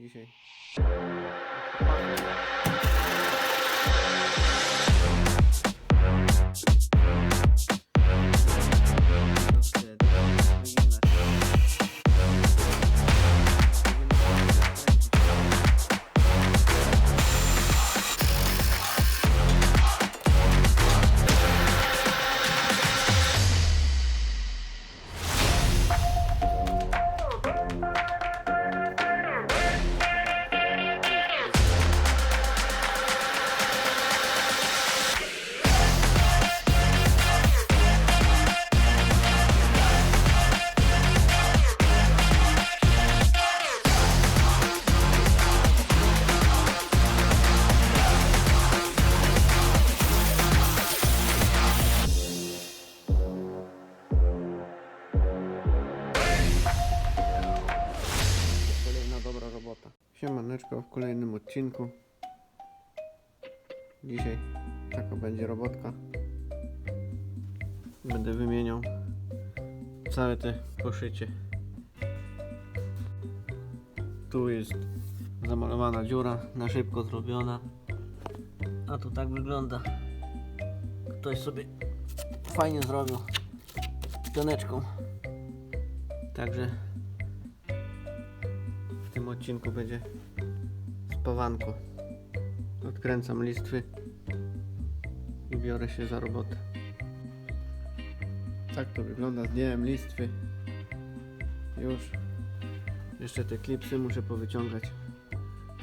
dzisiaj. Kolejna Siemaneczko w kolejnym odcinku. Dzisiaj taka będzie robotka. Będę wymieniał całe te poszycie. Tu jest zamalowana dziura, na szybko zrobiona. A tu tak wygląda. Ktoś sobie fajnie zrobił pioneczką. Także odcinku będzie spawanko. Odkręcam listwy i biorę się za robotę. Tak to wygląda. Zdjąłem listwy. Już. Jeszcze te klipsy muszę powyciągać.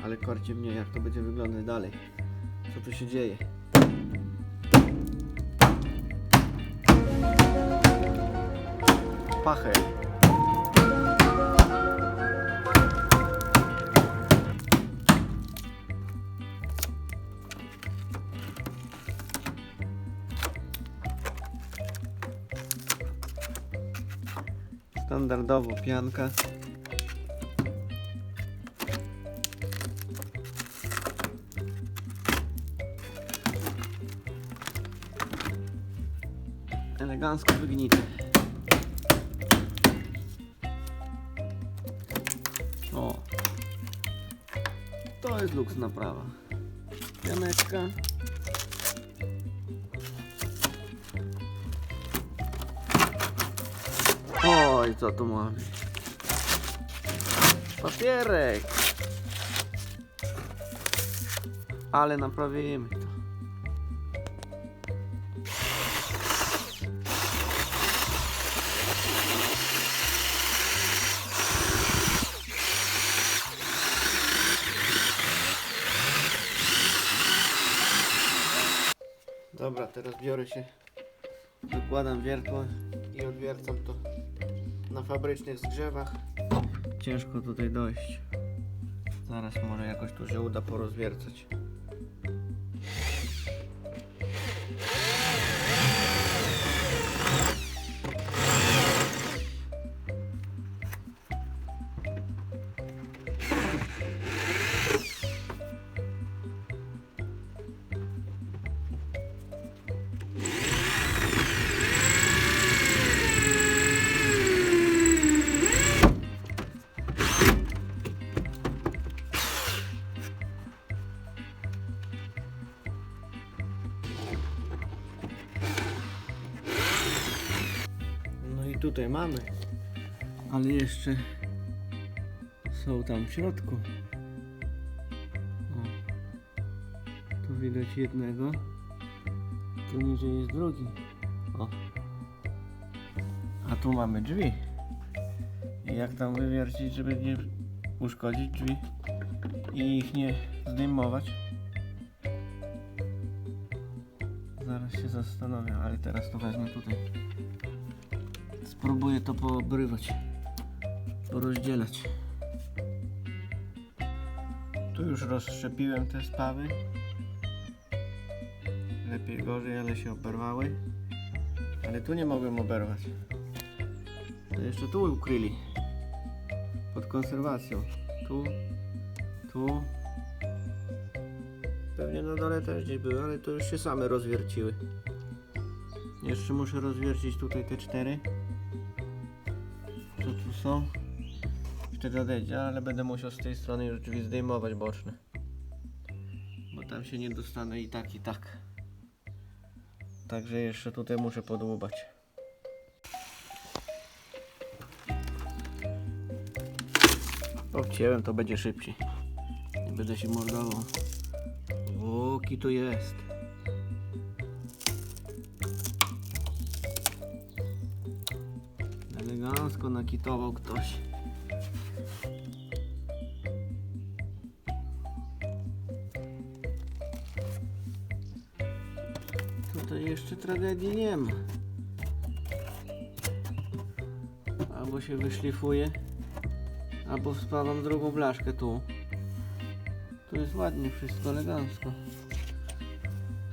Ale korci mnie jak to będzie wyglądać dalej. Co tu się dzieje. Pachę. Standardowo pianka. Elegancko wygnity. O. To jest luks naprawa. Pianeczka. Oj, co tu mamy? Papierek. Ale naprawimy to. Dobra, teraz biorę się, wykładam wiertło i odwiercam to na fabrycznych zgrzewach. Ciężko tutaj dojść. Zaraz może jakoś tu się uda porozwiercać. Tutaj mamy. Ale jeszcze są tam w środku. O. Tu widać jednego. Tu niżej jest drugi. O. A tu mamy drzwi. I jak tam wywiercić, żeby nie uszkodzić drzwi i ich nie zdejmować. Zaraz się zastanowię, ale teraz to wezmę tutaj. Spróbuję to poobrywać, porozdzielać. Tu już rozszczepiłem te spawy. Lepiej gorzej, ale się oberwały. Ale tu nie mogłem oberwać. To jeszcze tu ukryli. Pod konserwacją. Tu, tu. Pewnie na dole też gdzieś były, ale to już się same rozwierciły. Jeszcze muszę rozwiercić tutaj te cztery. Są? wtedy odejdzie, ale będę musiał z tej strony już drzwi zdejmować boczne. Bo tam się nie dostanę i tak, i tak. Także jeszcze tutaj muszę podłubać. Obcięłem, to będzie szybciej. Nie będę się mordował. Łoki tu jest. Elegancko nakitował ktoś. Tutaj jeszcze tragedii nie ma. Albo się wyszlifuje, albo wspawam drugą blaszkę tu. Tu jest ładnie, wszystko elegancko.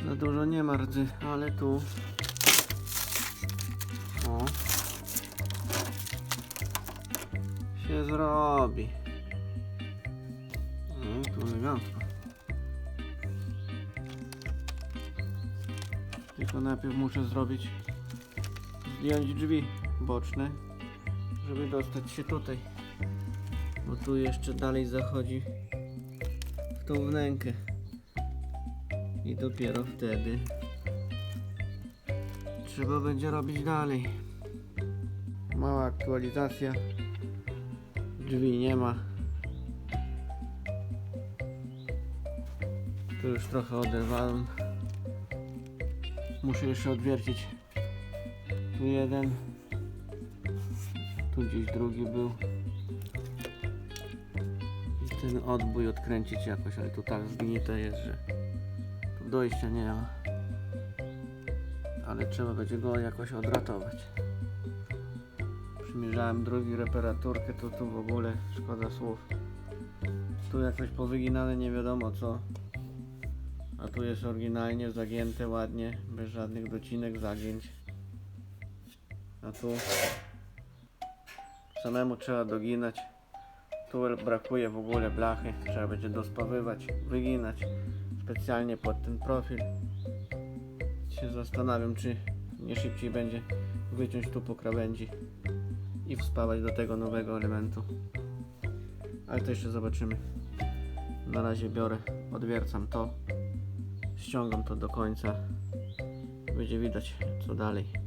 Za dużo nie ma rdzy, ale tu. Się zrobi. No, tu elegancko. Tylko najpierw muszę zrobić, zdjąć drzwi boczne, żeby dostać się tutaj. Bo tu jeszcze dalej zachodzi w tą wnękę. I dopiero wtedy trzeba będzie robić dalej. Mała aktualizacja. Drzwi nie ma. Tu już trochę oderwałem. Muszę jeszcze odwiercić. Tu jeden. Tu gdzieś drugi był. I ten odbój odkręcić jakoś, ale tu tak zgnite jest, że tu dojścia nie ma. Ale trzeba będzie go jakoś odratować. Przymierzałem drugi reparaturkę, to tu w ogóle szkoda słów. Tu jakoś powyginane nie wiadomo co. A tu jest oryginalnie zagięte ładnie, bez żadnych docinek, zagięć. A tu samemu trzeba doginać. Tu brakuje w ogóle blachy, trzeba będzie dospawywać, wyginać specjalnie pod ten profil. Się zastanawiam, czy nie szybciej będzie wyciąć tu po krawędzi i wspawać do tego nowego elementu. Ale to jeszcze zobaczymy. Na razie biorę, odwiercam to, ściągam to do końca. Będzie widać co dalej.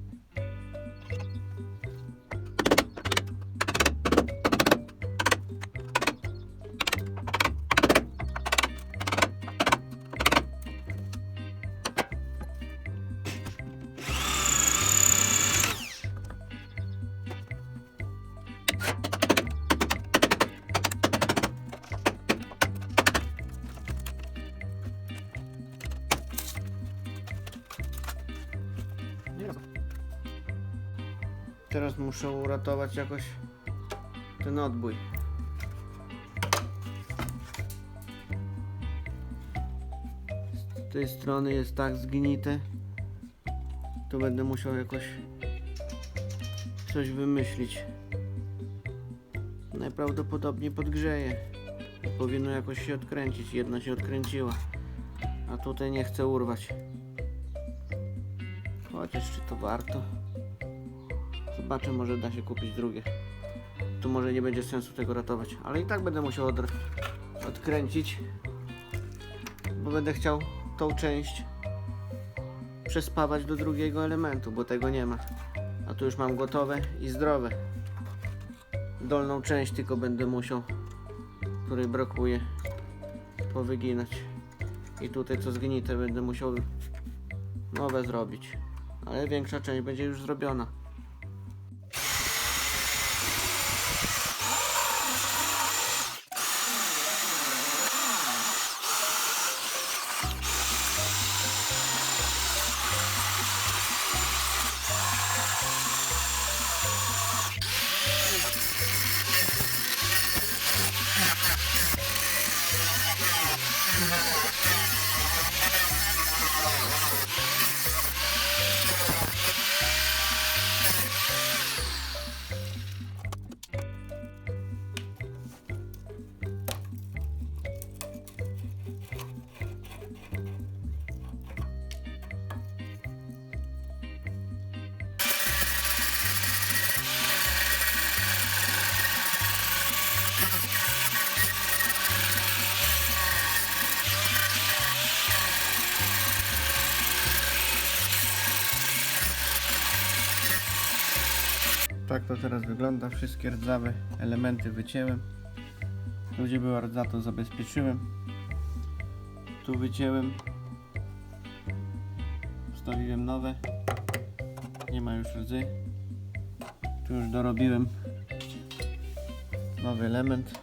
Uratować jakoś ten odbój. Z tej strony jest tak zgnite. To będę musiał jakoś coś wymyślić. Najprawdopodobniej podgrzeję. Powinno jakoś się odkręcić. Jedna się odkręciła. A tutaj nie chcę urwać. Chociaż czy to warto? Zobaczę, może da się kupić drugie. Tu może nie będzie sensu tego ratować, ale i tak będę musiał od, odkręcić, bo będę chciał tą część przespawać do drugiego elementu, bo tego nie ma. A tu już mam gotowe i zdrowe. Dolną część tylko będę musiał, której brakuje, powyginać. I tutaj co zgnite będę musiał nowe zrobić. Ale większa część będzie już zrobiona. To teraz wygląda. Wszystkie rdzawe elementy wycięłem. Tu gdzie była rdza to zabezpieczyłem. Tu wycięłem. Wstawiłem nowe. Nie ma już rdzy. Tu już dorobiłem nowy element.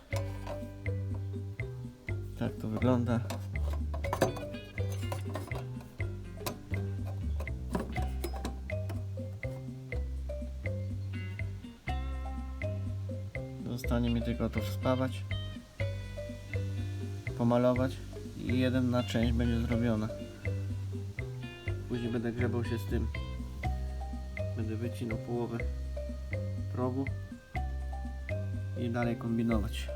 Tak to wygląda. Tylko to wspawać, pomalować i jedna część będzie zrobiona. Później będę grzebał się z tym. Będę wycinał połowę progu i dalej kombinować.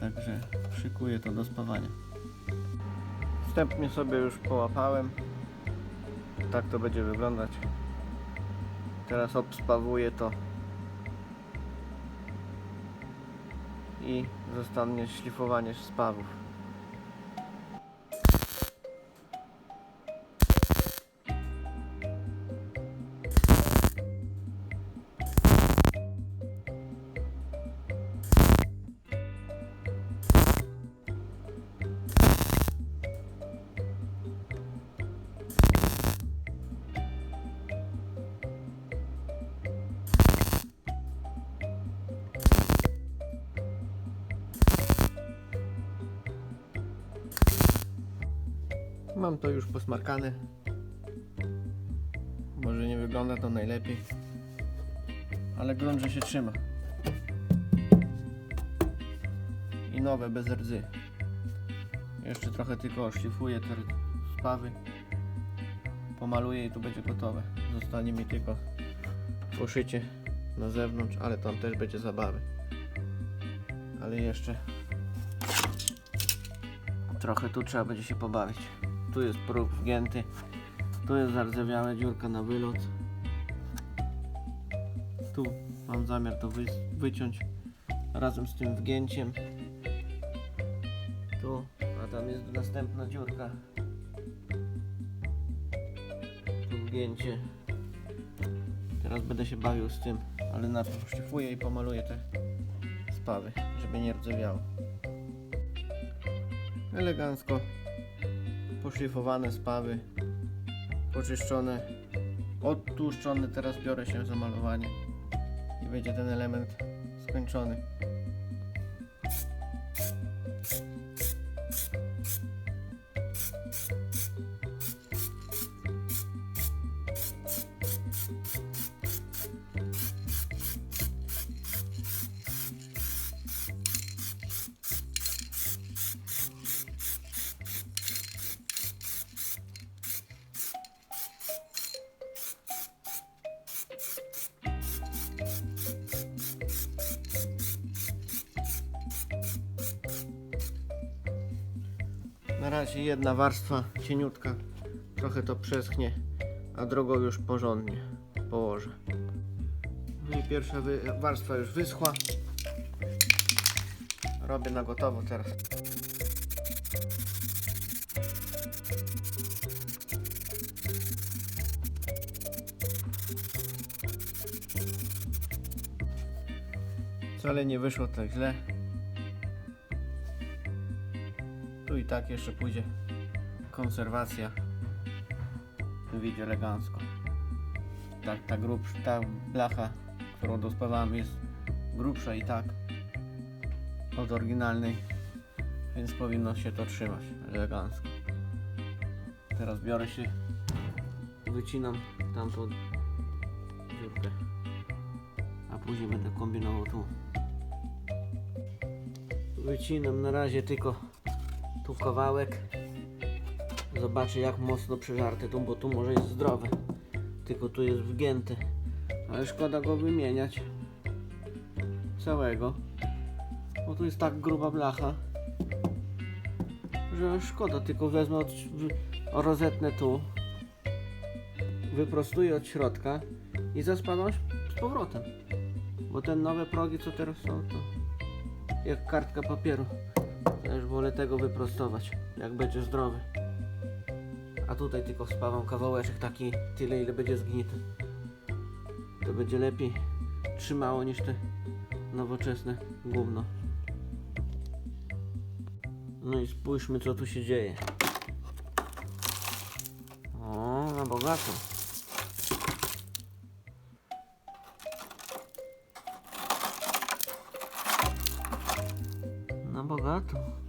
Także szykuję to do spawania. Wstępnie sobie już połapałem. Tak to będzie wyglądać. Teraz obspawuję to i zostanie szlifowanie spawów. To już posmarkane. Może nie wygląda to najlepiej, ale grunt, że się trzyma. I nowe bez rdzy. Jeszcze trochę tylko oszlifuję te spawy. Pomaluję i tu będzie gotowe. Zostanie mi tylko poszycie na zewnątrz, ale tam też będzie zabawy. Ale jeszcze trochę tu trzeba będzie się pobawić. Tu jest próg wgięty. Tu jest zardzewiałe dziurka na wylot. Tu mam zamiar to wy, wyciąć razem z tym wgięciem. Tu, a tam jest następna dziurka. Tu wgięcie. Teraz będę się bawił z tym, ale najpierw szlifuję i pomaluję te spawy, żeby nie rdzewiało. Elegancko poszlifowane spawy, poczyszczone, odtłuszczone. Teraz biorę się za malowanie i będzie ten element skończony. Jedna warstwa cieniutka, trochę to przeschnie, a drugą już porządnie położę. No i pierwsza warstwa już wyschła. Robię na gotowo teraz. Wcale nie wyszło tak źle. Tak jeszcze pójdzie konserwacja. Wyjdzie elegancko. Tak, ta grubsza, ta blacha, którą dospawałem jest grubsza i tak od oryginalnej, więc powinno się to trzymać elegancko. Teraz biorę się, wycinam tamtą dziurkę, a później będę kombinował tu. Wycinam na razie tylko tu kawałek. Zobaczę jak mocno przeżarte tu, bo tu może jest zdrowe. Tylko tu jest wgięty. Ale szkoda go wymieniać. Całego. Bo tu jest tak gruba blacha. Że szkoda, tylko wezmę od, rozetnę tu. Wyprostuję od środka i zaspadam z powrotem. Bo te nowe progi co teraz są to jak kartka papieru. Wolę tego wyprostować, jak będzie zdrowy. A tutaj tylko spawam kawałeczek taki, tyle ile będzie zgnity. To będzie lepiej trzymało niż te nowoczesne gówno. No i spójrzmy co tu się dzieje. O, na bogato. Na bogato.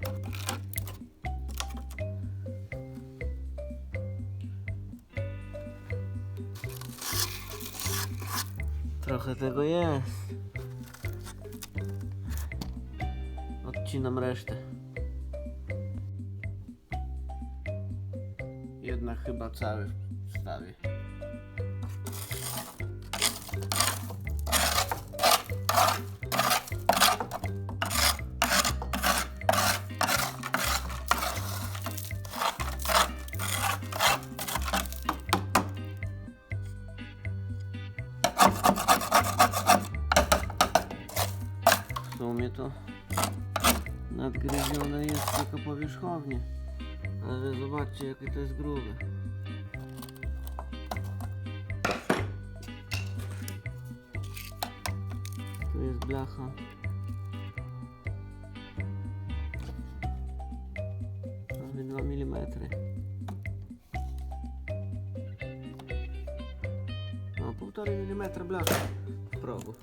Trochę tego jest. Odcinam resztę. Jednak chyba cały wstawię. W sumie to nadgryzione jest tylko powierzchownie. Ale zobaczcie jakie to jest grube. Tu jest blacha. Prawie 2 mm. No, 1,5 mm blacha progu.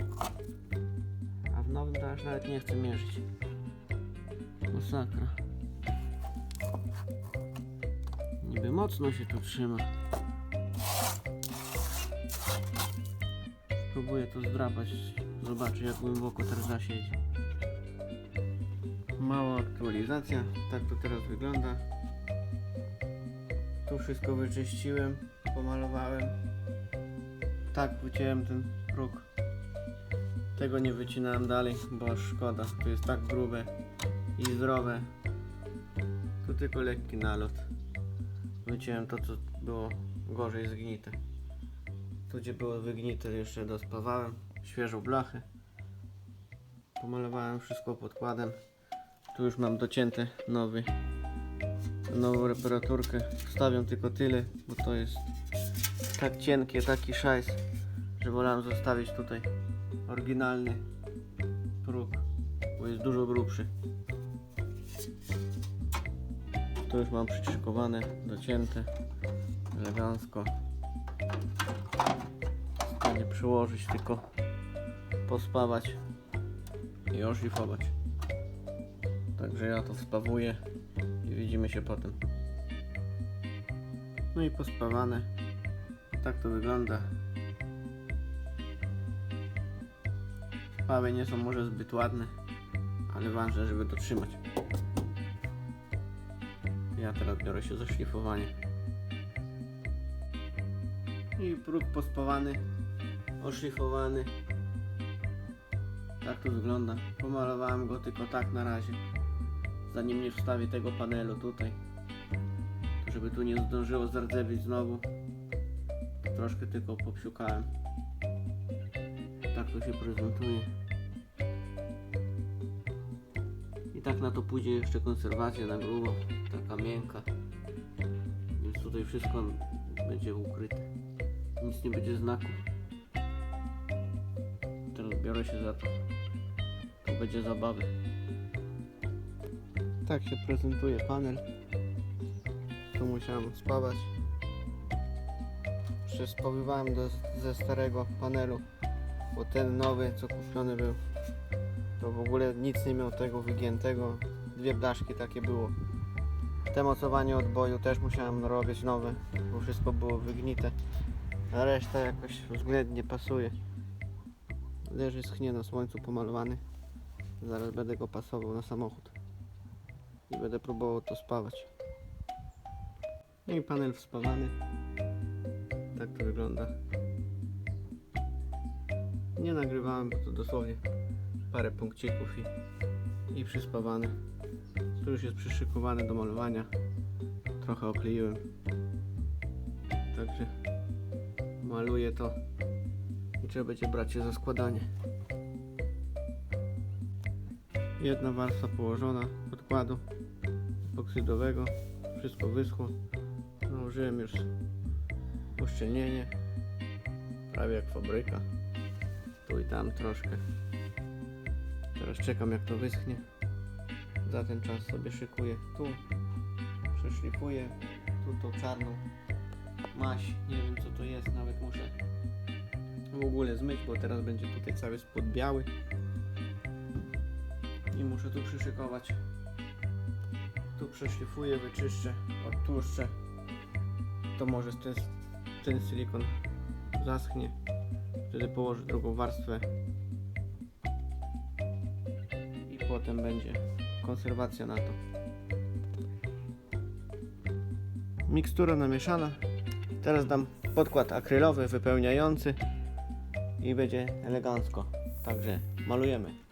A w nowym to aż nawet nie chcę mierzyć. Masakra. Niby mocno się tu trzyma. Spróbuję to zdrapać. Zobaczę jak głęboko teraz zasiedzi. Mała aktualizacja. Tak to teraz wygląda. Tu wszystko wyczyściłem, pomalowałem. Tak wyciąłem ten próg. Tego nie wycinałem dalej, bo szkoda. To jest tak grube i zdrowe. Tu tylko lekki nalot. Wyciąłem to, co było gorzej zgnite. Tu, gdzie było wygnite, jeszcze dospawałem. Świeżą blachę. Pomalowałem wszystko podkładem. Tu już mam docięte nowy, nową reparaturkę. Wstawiam tylko tyle, bo to jest tak cienkie, taki szajs, że wolałem zostawić tutaj oryginalny próg, bo jest dużo grubszy. To już mam przyszykowane, docięte, elegancko. Nie przyłożyć, tylko pospawać i oszlifować. Także ja to spawuję i widzimy się potem. No i pospawane. Tak to wygląda. Spawy nie są może zbyt ładne, ale ważne, żeby to trzymać. Ja teraz biorę się za szlifowanie. I próg pospawany, oszlifowany. Tak to wygląda. Pomalowałem go tylko tak na razie. Zanim nie wstawię tego panelu tutaj. Żeby tu nie zdążyło zardzewieć znowu. Troszkę tylko popsiukałem. To się prezentuje. I tak na to pójdzie jeszcze konserwacja na grubo, taka miękka. Więc tutaj wszystko będzie ukryte. Nic nie będzie znaku. Teraz biorę się za to. To będzie zabawy. Tak się prezentuje panel. Tu musiałem spawać. Przespawywałem do, ze starego panelu, bo ten nowy, co kupiony był, to w ogóle nic nie miał tego wygiętego. Dwie blaszki takie było. Te mocowanie odboju też musiałem robić nowe, bo wszystko było wygnite. A reszta jakoś względnie pasuje. Leży schnie na słońcu pomalowany. Zaraz będę go pasował na samochód. I będę próbował to spawać. No i panel wspawany. Tak to wygląda. Nie nagrywałem, bo to dosłownie parę punkcików i, i przyspawany. Tu już jest przyszykowany do malowania. Trochę okleiłem. Także maluję to i trzeba będzie brać się za składanie. Jedna warstwa położona podkładu oksydowego. Wszystko wyschło. Nałożyłem już uszczelnienie. Prawie jak fabryka. Tu i tam troszkę. Teraz czekam jak to wyschnie. Za ten czas sobie szykuję tu. Przeszlifuję. Tu tą czarną maś. Nie wiem co to jest, nawet muszę w ogóle zmyć, bo teraz będzie tutaj cały spód biały. I muszę tu przyszykować. Tu przeszlifuję, wyczyszczę, odtłuszczę. To może ten, ten silikon zaschnie. Wtedy położę drugą warstwę. I potem będzie konserwacja na to. Mikstura namieszana. Teraz dam podkład akrylowy wypełniający i będzie elegancko. Także malujemy.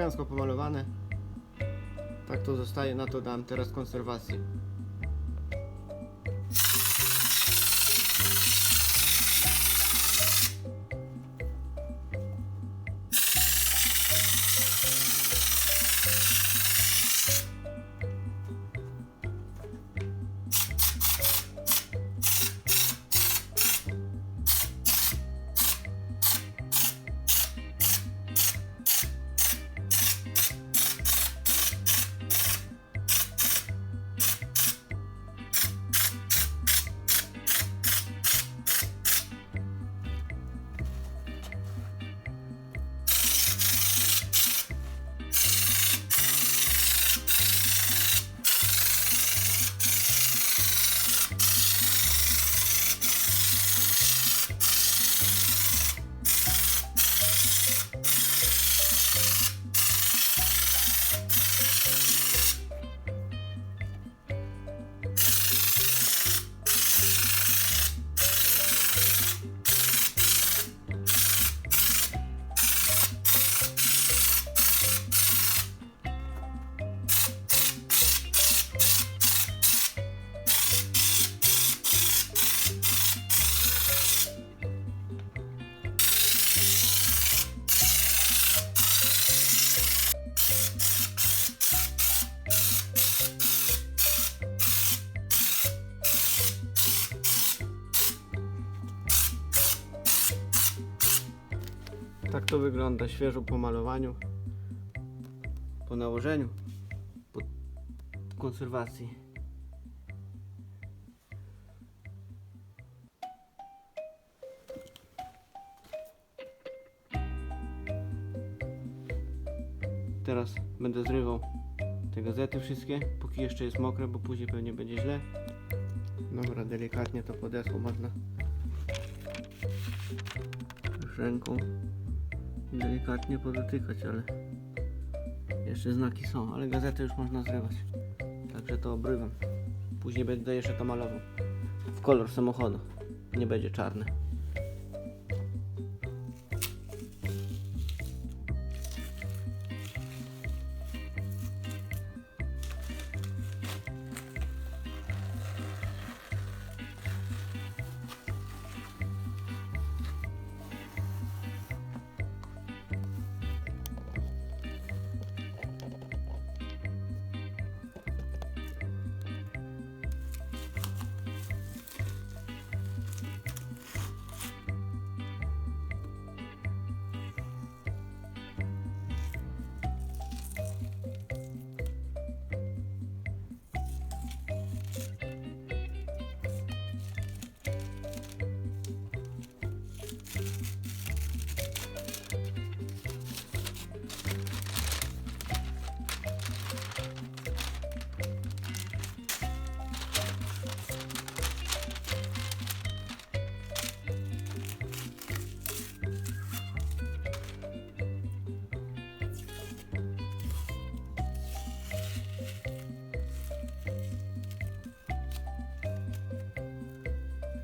Elegancko pomalowane. Tak to zostaje, na to dam teraz konserwację. To wygląda świeżo po malowaniu, po nałożeniu, po konserwacji. Teraz będę zrywał te gazety wszystkie, póki jeszcze jest mokre, bo później pewnie będzie źle. Dobra, delikatnie to podesło można ręką delikatnie podotykać, ale jeszcze znaki są, ale gazetę już można zrywać. Także to obrywam. Później będę jeszcze to malował w kolor samochodu. Nie będzie czarny.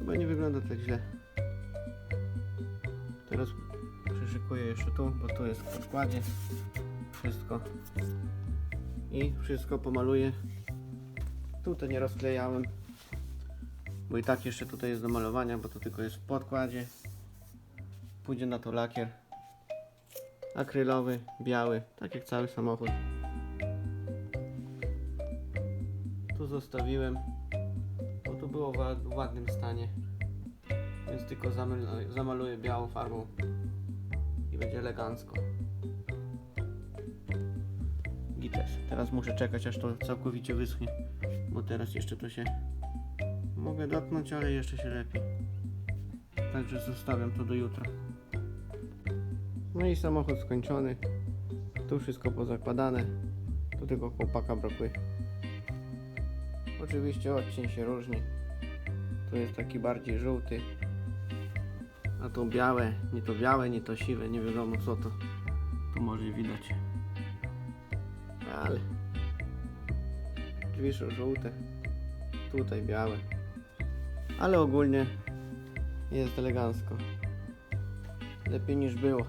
Chyba nie wygląda tak źle. Teraz przyszykuję jeszcze tu, bo tu jest w podkładzie wszystko. I wszystko pomaluję. Tutaj nie rozklejałem. Bo i tak jeszcze tutaj jest do malowania, bo to tylko jest w podkładzie. Pójdzie na to lakier akrylowy, biały, tak jak cały samochód. Tu zostawiłem, tu było w ład- w ładnym stanie. Więc tylko zamal- zamaluję białą farbą i będzie elegancko. Gites. Teraz muszę czekać aż to całkowicie wyschnie, bo teraz jeszcze to się mogę dotknąć, ale jeszcze się lepiej. Także zostawiam to do jutra. No i samochód skończony. Tu wszystko pozakładane. Tu tylko chłopaka brakuje. Oczywiście odcień się różni. Tu jest taki bardziej żółty. A to białe, nie to białe, nie to siwe, nie wiadomo co to. Tu może widać. Ale drzwi są żółte. Tutaj białe. Ale ogólnie jest elegancko. Lepiej niż było.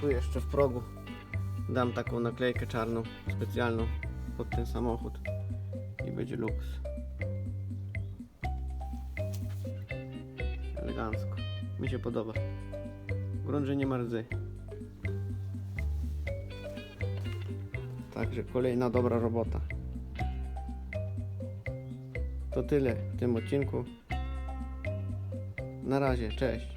Tu jeszcze w progu dam taką naklejkę czarną, specjalną pod ten samochód i będzie luks. Elegancko. Mi się podoba. Grunt, nie ma rdzy. Także kolejna dobra robota. To tyle w tym odcinku. Na razie, cześć.